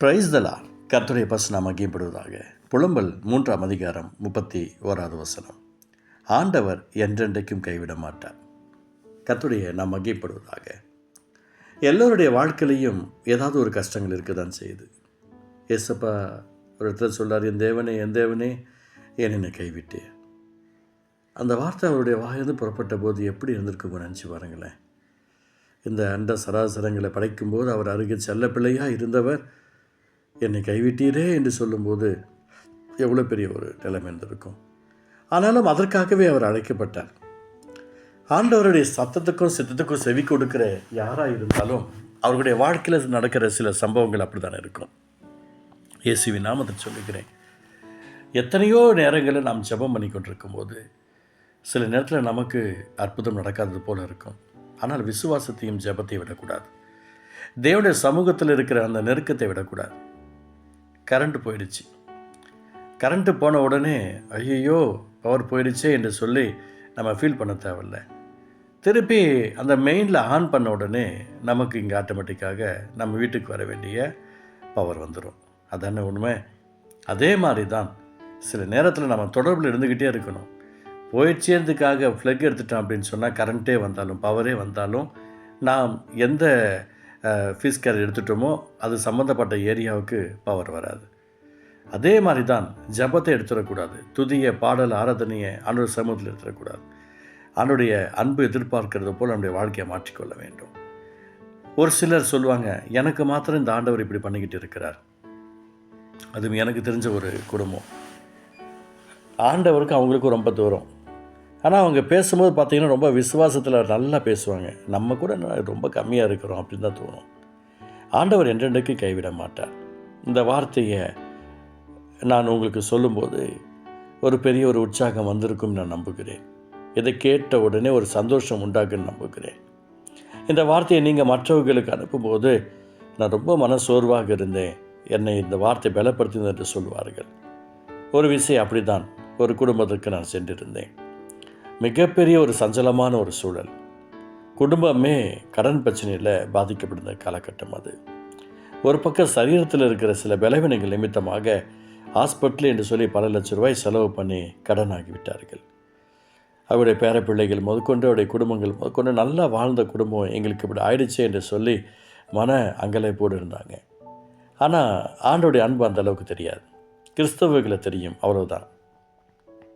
பிரைஸ்தலா கர்த்தருடைய பசு நாம் மகியப்படுவதாக புலம்பல் மூன்றாம் அதிகாரம் முப்பத்தி ஓராவது வசனம். ஆண்டவர் என்றென்றைக்கும் கைவிட மாட்டார். கர்த்தருடைய நாம் மகிப்படுவதாக எல்லோருடைய வாழ்க்கையிலையும் ஏதாவது ஒரு கஷ்டங்கள் இருக்க தான் செய்யுது. ஏசப்பா ஒரு இடத்துல சொல்கிறார் என் தேவனே என் தேவனே ஏன் என்னை கைவிட்டே அந்த வார்த்தை அவருடைய வாயிலிருந்து புறப்பட்ட போது எப்படி இருந்திருக்குமோ நினச்சி பாருங்களேன். இந்த அண்ட சராசரங்களை படைக்கும்போது அவர் அருகே செல்ல பிள்ளையாக இருந்தவர் என்னை கைவிட்டீரே என்று சொல்லும்போது எவ்வளோ பெரிய ஒரு நிலைமை இருந்திருக்கும். ஆனாலும் அதற்காகவே அவர் அழைக்கப்பட்டார். ஆண்டவருடைய சத்தத்துக்கும் சித்தத்துக்கும் செவி கொடுக்கிற யாராக இருந்தாலும் அவர்களுடைய வாழ்க்கையில் நடக்கிற சில சம்பவங்கள் அப்படி தானே இருக்கும். நாம் நாமத்தை சொல்லுகிறேன். எத்தனையோ நேரங்களில் நாம் ஜெபம் பண்ணி கொண்டிருக்கும் போது சில நேரத்தில் நமக்கு அற்புதம் நடக்காதது போல இருக்கும். ஆனால் விசுவாசத்தையும் ஜெபத்தையும் விடக்கூடாது. தேவனுடைய சமூகத்தில் இருக்கிற அந்த நெருக்கத்தை விடக்கூடாது. கரண்ட் போயிடுச்சு. கரண்ட்டு போன உடனே ஐயோ பவர் போயிடுச்சே என்று சொல்லி நம்ம ஃபீல் பண்ண தேவையில்ல. திருப்பி அந்த மெயினில் ஆன் பண்ண உடனே நமக்கு இங்கே ஆட்டோமேட்டிக்காக நம்ம வீட்டுக்கு வர வேண்டிய பவர் வந்துடும் அதான உண்மை? அதே மாதிரி தான் சில நேரத்தில் நம்ம தொடர்பில் இருந்துக்கிட்டே இருக்கணும். போயிடுச்சேன்றதுக்காக ஃப்ளக் எடுத்துட்டோம் அப்படின்னு சொன்னால் கரண்ட்டே வந்தாலும் பவரே வந்தாலும் நாம் எந்த ஃபீஸ் கேர் எடுத்துட்டோமோ அது சம்மந்தப்பட்ட ஏரியாவுக்கு பவர் வராது. அதே மாதிரி தான் ஜபத்தை எடுத்துடக்கூடாது. துதிய பாடல் ஆராதனையை ஆண்டோட சமூகத்தில் எடுத்துடக்கூடாது. ஆண்டுடைய அன்பு எதிர்பார்க்கிறது போல் நம்முடைய வாழ்க்கையை மாற்றிக்கொள்ள வேண்டும். ஒரு சிலர் சொல்லுவாங்க எனக்கு மாத்திரம் இந்த ஆண்டவர் இப்படி பண்ணிக்கிட்டு இருக்கிறார். அதுவும் எனக்கு தெரிஞ்ச ஒரு குடும்பம். ஆண்டவருக்கு அவங்களுக்கும் ரொம்ப தூரம். ஆனால் அவங்க பேசும்போது பார்த்திங்கன்னா ரொம்ப விசுவாசத்தில் நல்லா பேசுவாங்க. நம்ம கூட ரொம்ப கம்மியாக இருக்கிறோம் அப்படின்னு தான் தோணும். ஆண்டவர் என்றென்றைக்கு கைவிட மாட்டார். இந்த வார்த்தையை நான் உங்களுக்கு சொல்லும்போது ஒரு பெரிய ஒரு உற்சாகம் வந்திருக்கும் நான் நம்புகிறேன். இதை கேட்ட உடனே ஒரு சந்தோஷம் உண்டாகுன்னு நம்புகிறேன். இந்த வார்த்தையை நீங்கள் மற்றவர்களுக்கு அனுப்பும்போது நான் ரொம்ப மனசோர்வாக இருந்தேன். என்னை இந்த வார்த்தை பலப்படுத்தினது என்று சொல்வார்கள் ஒரு விஷயம் அப்படிதான் ஒரு குடும்பத்திற்கு நான் சென்றிருந்தேன். மிகப்பெரிய ஒரு சஞ்சலமான ஒரு சூழல். குடும்பமே கடன் பிரச்சனையில் பாதிக்கப்படுந்த காலகட்டம் அது. ஒரு பக்கம் சரீரத்தில் இருக்கிற சில பலவீனங்கள் நிமித்தமாக ஹாஸ்பிட்டல் என்று சொல்லி பல லட்ச ரூபாய் செலவு பண்ணி கடன் ஆகிவிட்டார்கள் அவருடைய பேரப்பிள்ளைகள் முதற்கொண்டு அவருடைய குடும்பங்கள் முதற்கொண்டு நல்லா வாழ்ந்த குடும்பம் எங்களுக்கு இப்படி ஆயிடுச்சு என்று சொல்லி மன அங்கலைப்போடு இருந்தாங்க. ஆனால் ஆண்டோடைய அன்பு அந்த அளவுக்கு தெரியாது. கிறிஸ்தவர்களை தெரியும் அவ்வளவுதான்.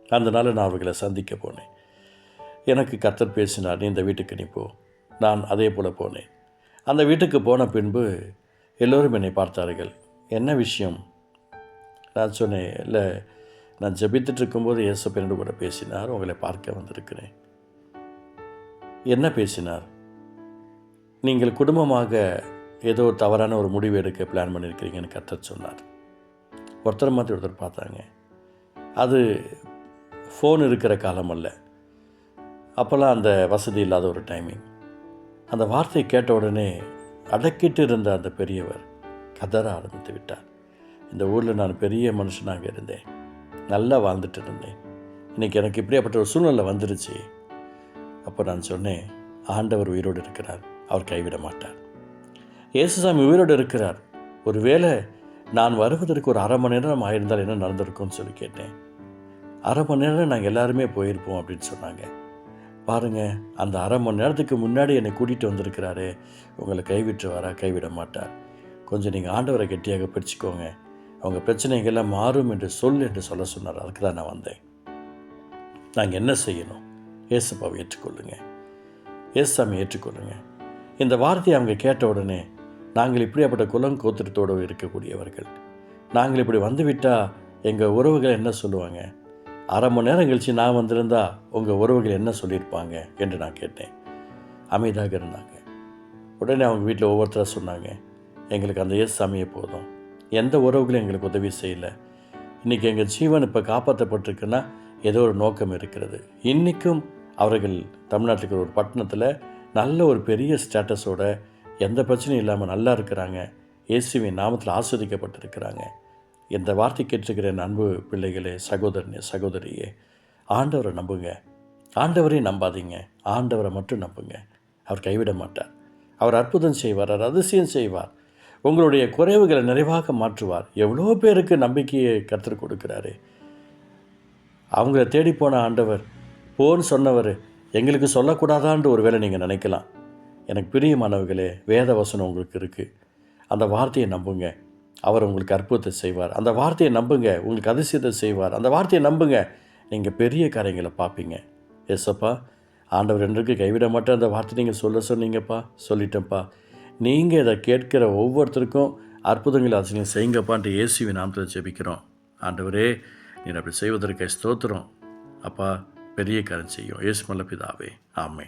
அந்த நாள் நான் அவர்களை சந்திக்க போனேன். எனக்கு கத்தர் பேசினார் நீ இந்த வீட்டுக்கு நீ போ. நான் அதே போல் போனேன். அந்த வீட்டுக்கு போன பின்பு எல்லோரும் என்னை பார்த்தார்கள். என்ன விஷயம்? நான் சொன்னேன் இல்லை நான் ஜபித்துட்டு இருக்கும்போது இயேசப்பனோடு கூட பேசினார் உங்களை பார்க்க வந்திருக்கிறேன். என்ன பேசினார்? நீங்கள் குடும்பமாக ஏதோ தவறான ஒரு முடிவு எடுக்க பிளான் பண்ணியிருக்கிறீங்கன்னு கத்தர் சொன்னார். ஒருத்தர் மாற்றி ஒருத்தர் பார்த்தாங்க. அது ஃபோன் இருக்கிற காலம் அல்ல. அப்போல்லாம் அந்த வசதி இல்லாத ஒரு டைமிங் அந்த வார்த்தையை கேட்ட உடனே அடக்கிட்டு இருந்த அந்த பெரியவர் கதற ஆரம்பித்து விட்டார். இந்த ஊரில் நான் பெரிய மனுஷனாக இருந்தேன். நல்லா வாழ்ந்துட்டு இருந்தேன். இன்றைக்கி எனக்கு இப்படியாப்பட்ட ஒரு சூழ்நிலை வந்துருச்சு. அப்போ நான் சொன்னேன் ஆண்டவர் உயிரோடு இருக்கிறார். அவர் கைவிட மாட்டார். இயேசுசாமி உயிரோடு இருக்கிறார். ஒருவேளை நான் வருவதற்கு ஒரு அரை மணி நேரம் ஆயிருந்தால் என்ன நடந்திருக்கும்னு சொல்லி கேட்டேன். அரை மணி நேரம் நாங்கள் எல்லாருமே போயிருப்போம் அப்படின்னு சொன்னாங்க. பாருங்கள் அந்த அரை மணி நேரத்துக்கு முன்னாடி என்னை கூட்டிகிட்டு வந்திருக்கிறாரு. உங்களை கைவிட்டு வரா கைவிட மாட்டார். கொஞ்சம் நீங்கள் ஆண்டவரை கெட்டியாக பிடிச்சிக்கோங்க. அவங்க பிரச்சனைகள்லாம் மாறும் என்று சொல் என்று சொல்ல சொன்னார். அதுக்கு தான் நான் வந்தேன். நாங்கள் என்ன செய்யணும்? ஏசப்பாவை ஏற்றுக்கொள்ளுங்க. ஏசாமி ஏற்றுக்கொள்ளுங்க. இந்த வார்த்தையை அவங்க கேட்ட உடனே நாங்கள் இப்படியாப்பட்ட குலம் கோத்திரத்தோடு இருக்கக்கூடியவர்கள். நாங்கள் இப்படி வந்துவிட்டால் எங்கள் உறவுகள் என்ன சொல்லுவாங்க? அரை மணி நேரம் கழித்து நான் வந்திருந்தா உங்கள் உறவுகள் என்ன சொல்லியிருப்பாங்க என்று நான் கேட்டேன். அமைதியாக இருந்தாங்க. உடனே அவங்க வீட்டில் ஒவ்வொருத்தராக சொன்னாங்க எங்களுக்கு அந்த இயேசு சாமியே போதும். எந்த உறவுகளும் எங்களுக்கு உதவி செய்யலை. இன்றைக்கி எங்கள் ஜீவன் இப்போ காப்பாற்றப்பட்டிருக்குன்னா ஏதோ ஒரு நோக்கம் இருக்கிறது. இன்றைக்கும் அவர்கள் தமிழ்நாட்டுக்கு ஒரு பட்டணத்தில் நல்ல ஒரு பெரிய ஸ்டேட்டஸோட எந்த பிரச்சனையும் இல்லாமல் நல்லா இருக்கிறாங்க. இயேசுவின் நாமத்தில் ஆஸ்வதிக்கப்பட்டிருக்கிறாங்க இந்த வார்த்தை கேட்டுக்கிறேன் அன்பு பிள்ளைகளே சகோதரனே சகோதரியே. ஆண்டவரை நம்புங்க. ஆண்டவரையும் நம்பாதீங்க. ஆண்டவரை மட்டும் நம்புங்க. அவர் கைவிட மாட்டார். அவர் அற்புதம் செய்வார் அவர் அதிசயம் செய்வார். உங்களுடைய குறைவுகளை நிறைவாக மாற்றுவார். எவ்வளோ பேருக்கு நம்பிக்கையை கற்றுக் கொடுக்குறாரு. அவங்கள தேடி போன ஆண்டவர் போன்னு சொன்னவர் எங்களுக்கு சொல்லக்கூடாதான்ட்டு ஒரு வேளை நீங்கள் நினைக்கலாம். எனக்கு பிரியமானவர்களே வேத வசனம் உங்களுக்கு இருக்குது அந்த வார்த்தையை நம்புங்க. அவர் உங்களுக்கு அற்புதத்தை செய்வார். அந்த வார்த்தையை நம்புங்க. உங்களுக்கு அதிசயத்தை செய்வார். அந்த வார்த்தையை நம்புங்க. நீங்கள் பெரிய காரியங்களை பார்ப்பீங்க. எஸ்ப்பா ஆண்டவர் என்றைக்கு கைவிட மாட்டேன் அந்த வார்த்தை நீங்கள் சொல்ல சொன்னீங்கப்பா. சொல்லிட்டேன்ப்பா. நீங்கள் இதை கேட்கிற ஒவ்வொருத்தருக்கும் அற்புதங்களை அதிசயம் செய்யுங்கப்பான்ட்டு இயேசுவின் நாமத்தில் ஜெபிக்கிறோம். ஆண்டவரே நீ அப்படி செய்வதற்கு ஸ்தோத்திரம். அப்பா பெரிய காரியம் செய்யும். இயேசு மல்ல பிதாவே. ஆமை